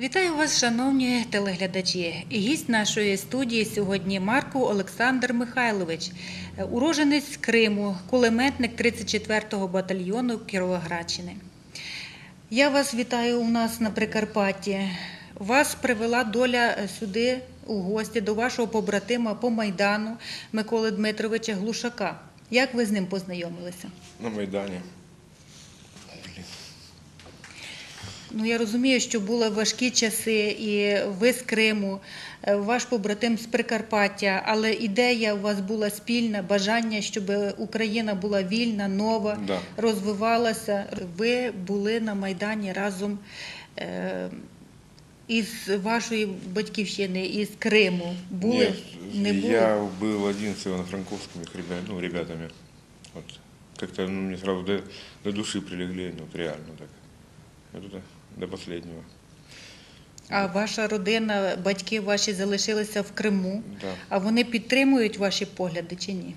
Вітаю вас, шановні телеглядачі. Гість нашої студії сьогодні Марко Олександр Михайлович, уроженець Криму, кулеметник 34-го батальйону Кіровоградщини. Я вас вітаю у нас на Прикарпатті. Вас привела доля сюди у гості до вашого побратима по Майдану Миколи Дмитровича Глушака. Як ви з ним познайомилися? На Майдані. Ну, я розумію, що були важкі часи, і ви з Криму, е, ваш побратим з Прикарпаття, але ідея у вас була спільна, бажання, щоб Україна була вільна, нова, Да. розвивалася. Ви були на Майдані разом е, із вашої батьківщини, із Криму. Були? Нет, Не були? я был один с Ивано-Франковскими ребят, ну, ребятами. Вот. Как-то ну, мне сразу до, до души прилегли, ну, вот реально так. Это до последнего. А ваша родина, батьки ваші залишилися в Криму. Да. А вони підтримують ваші погляди чи ні?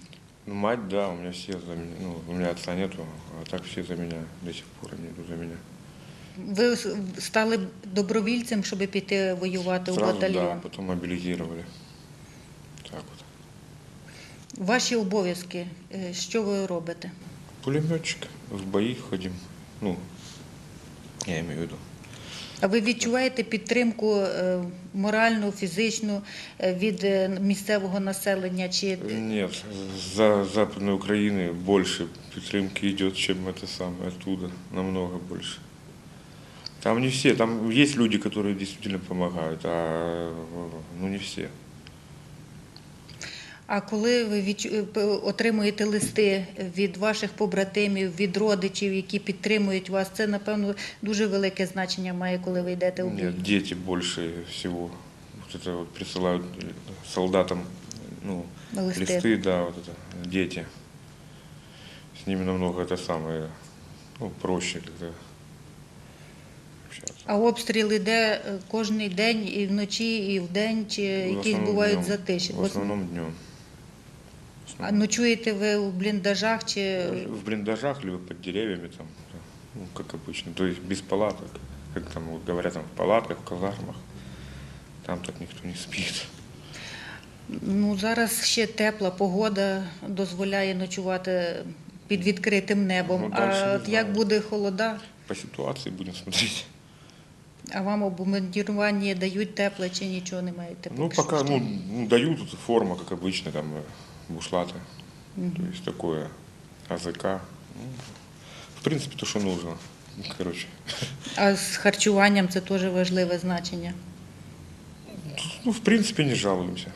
Ну, мать, да, у меня все за меня. Ну, у меня отца нету, а так все за меня. До сих пор они идут за меня. Ви стали добровільцем, щоб піти воювати у Сразу, батальйон. да, потом мобилизировали. Так вот. Ваші обов'язки, е, що ви робите? Пулеметчик, в бои ходим. Ну, я имею в виду. А ви відчуваєте підтримку е, моральну, фізичну е, від е, місцевого населення? Чи Нет, за Западной Украины больше підтримки идет, чем это самое оттуда, намного больше. Там не все, там есть люди, которые действительно помогают, а ну не все. а коли ви відчу- е, п- отримуєте листи від ваших побратимів, від родичів, які підтримують вас, це напевно дуже велике значення має, коли ви йдете у бій. Нет, дети больше всего. Вот это вот присылают солдатам ну, Листи. листы, да, вот это, дети. С ними намного это самое, ну, проще как-то общаться. А обстріл іде е, кожний день і вночі, і вдень, чи В якісь основном бувають днем. затиші? В основном днем. А ночуєте ви у бліндажах чи В блиндажах, либо под деревьями, там, да, ну, как обычно, то есть без палаток, как там вот говорят, там, в палатках, в казармах, там так никто не спит. ну зараз ще тепла погода дозволяє ночувати під відкритим небом. Ну, дальше а не от як знаю. буде холода, По ситуации будем смотреть. а вам обмундірування дають тепле чи нічого не маєте? Ну, поки пока, що ще? ну, ну, дают тут форма, как обычно, там, э, бушлаты, то есть такое, АЗК, ну, в принципе, то, что нужно, короче. А з харчуванням це теж важливе значення. Ну, в принципе, не жалуемся,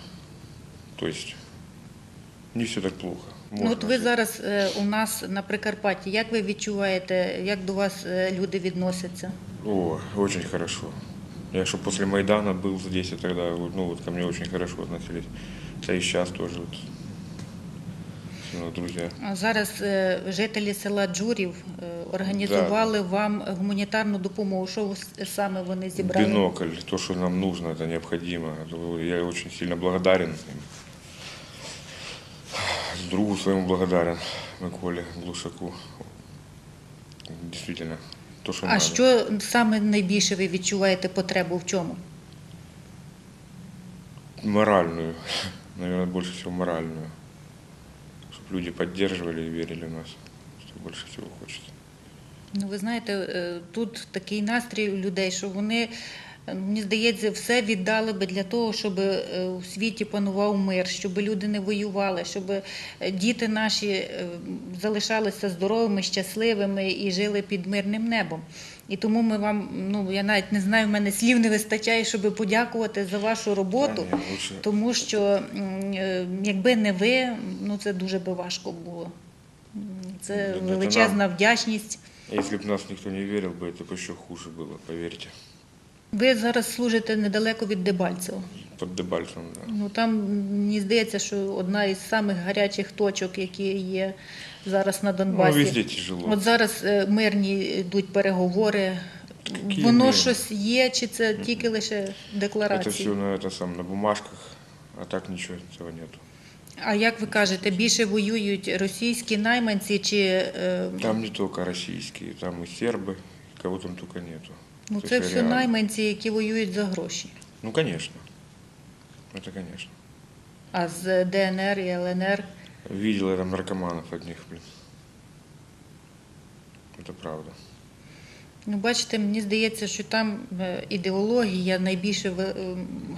то есть не все так плохо. Ну, от ви зараз е, у нас на Прикарпатті. Як ви відчуваєте, як до вас е, люди відносяться? О, очень хорошо. Я что после Майдана был здесь, тогда, вот, ну, вот ко мне очень хорошо относились. Сейчас тоже, вот, ну, друзья. А Зараз е, жителі села Джурів е, організували вам гуманітарну допомогу. Що саме вони зібрали? Бинокль, то, что нам нужно, необходимо. Это Я очень сильно благодарен. Другу своему благодарен, Миколе Глушаку. Действительно, то, что А надо. що саме найбільше ви відчуваєте потребу в чому? Моральную, наверное, больше всего моральную. Люди поддерживали и верили в нас, что больше всего хочется. Ну, ви знаєте, е, тут такий настрій у людей, що вони, мені здається, все віддали би для того, щоб е, у світі панував мир, щоб люди не воювали, щоб е, діти наші е, залишалися здоровими, щасливими і жили під мирним небом. І тому ми вам, ну я навіть не знаю, в мене слів не вистачає, щоб подякувати за вашу роботу. Да, ні, лучше. Тому що м, е, якби не ви, ну це дуже би важко було. М, Це Ну, це величезна вдячність. Если бы нас никто не верил бы, это бы еще хуже было, поверьте. Ви зараз служите недалеко від Дебальцева. Под Дебальцем, да. Ну там мені здається, що одна із самих гарячих точок, які є зараз на Ну, Донбасі. везде тяжело. От зараз е, мирні йдуть переговори. Які Воно мирні? щось є, чи це тільки лише Это декларації? все на, это сам, на бумажках, а так ничего этого нету. А як ви кажете, більше воюють російські найманці чи е, Там не только российские, там и сербы, кого там только нету. Ну Це це все реально. найманці, які воюють за гроші. Ну, конечно. Це, звісно. А з ДНР і ЛНР Видел я там наркоманов одних, блин. Это правда. Ну, бачите, мені здається, що там е, ідеологія найбільше ви- е,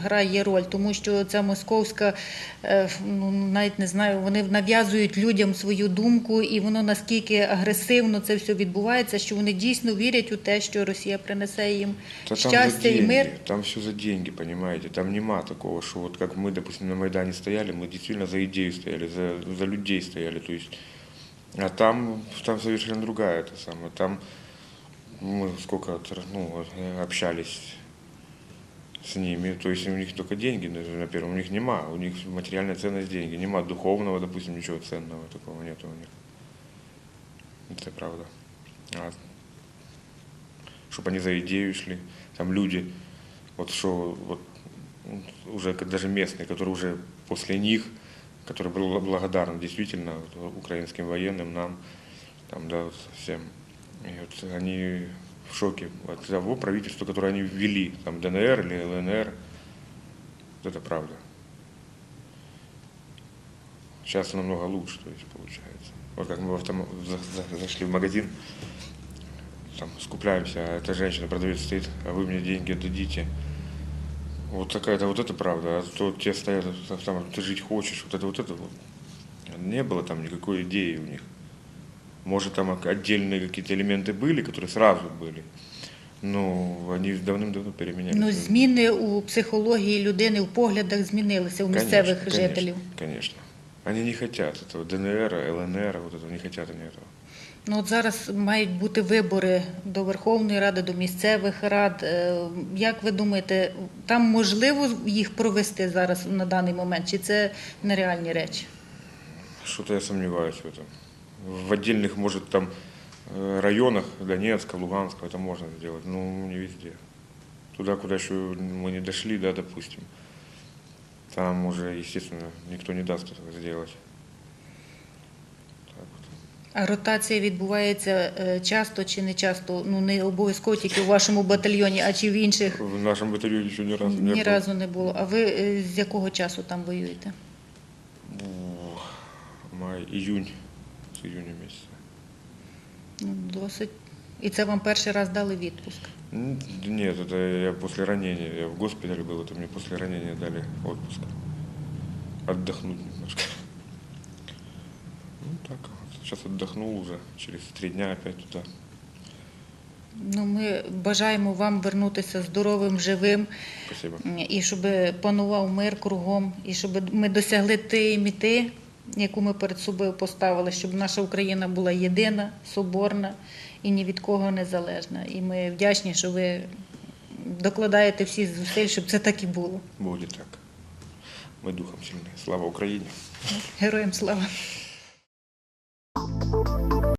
грає роль, тому що ця московська, е, ф- ну навіть не знаю, вони нав'язують людям свою думку, і воно наскільки агресивно це все відбувається, що вони дійсно вірять у те, що Росія принесе їм Да там за щастя і деньги, мир. Там все за деньги, понимаете. Там нема такого, что вот как мы, допустим, на Майдане стояли, мы действительно за идею стояли, за, за людей стояли. То есть, а там, там совершенно другая это самое. Там мы сколько ну, общались с ними, то есть у них только деньги, на первом, у них нема, у них материальная ценность деньги, нема духовного, допустим, ничего ценного такого нет у них. Это правда. А чтобы они за идею шли. Там люди, вот что, вот м, уже даже местные, которые уже после них, которые были благодарны действительно вот, украинским военным, нам, там, да, вот всем. И вот они в шоке от того правительства, которое они ввели, там, ДНР или ЛНР. Вот это правда. Сейчас намного лучше, то есть, получается. Вот как мы в автом- за- за- зашли в магазин, там скупляемся, а эта женщина продавец стоит, а вы мне деньги отдадите. Вот такая-то вот это правда. А то те стоят, там, ты жить хочешь, вот это вот это вот. Не было там никакой идеи у них. Может, там отдельные какие-то элементы были, которые сразу были. Но они давным-давно переменялись. Ну, зміни у психології людини, у поглядах змінилися у Конечно, місцевих конечно, жителів. Конечно. Они не хотят этого. ДНР, ЛНР, вот этого не хотят они этого. Ну, от зараз мають бути вибори до Верховної Ради, до місцевих рад. Е, Як ви думаєте, там можливо їх провести зараз на даний момент, чи це нереальні речі? Что-то я сомневаюсь в этом. В отдельных, может, там э, районах Донецка, Луганска это можно сделать, но не везде. Туда, куда еще мы не дошли, да, допустим, там уже, естественно, никто не даст этого сделать. Так вот. А ротація відбувається е, часто чи не часто? Ну не обов'язково тільки у вашому батальйоні, а чи в інших В нашем батальоне еще ни разу не ні было. разу не було. А ви е, з якого часу там воюєте? Ух, Май, июнь, с июня месяца. Ну, досить. І це вам перший раз дали відпуск. М, да Нет, это я после ранения, я в госпитале был, это мне после ранения дали отпуск. Отдохнуть немножко. Ну так вот, сейчас отдохнул уже, через три дня опять туда. Ну, ми бажаємо вам вернутися здоровим, живим. Спасибо. і щоб панував мир кругом, і щоб ми досягли тієї мети, яку ми перед собою поставили, щоб наша Україна була єдина, соборна і ні від кого не залежна. І ми вдячні, що ви докладаєте всі зусиль, щоб це так і було. Буде так. Ми духом сильні. Слава Україні! Героям слава!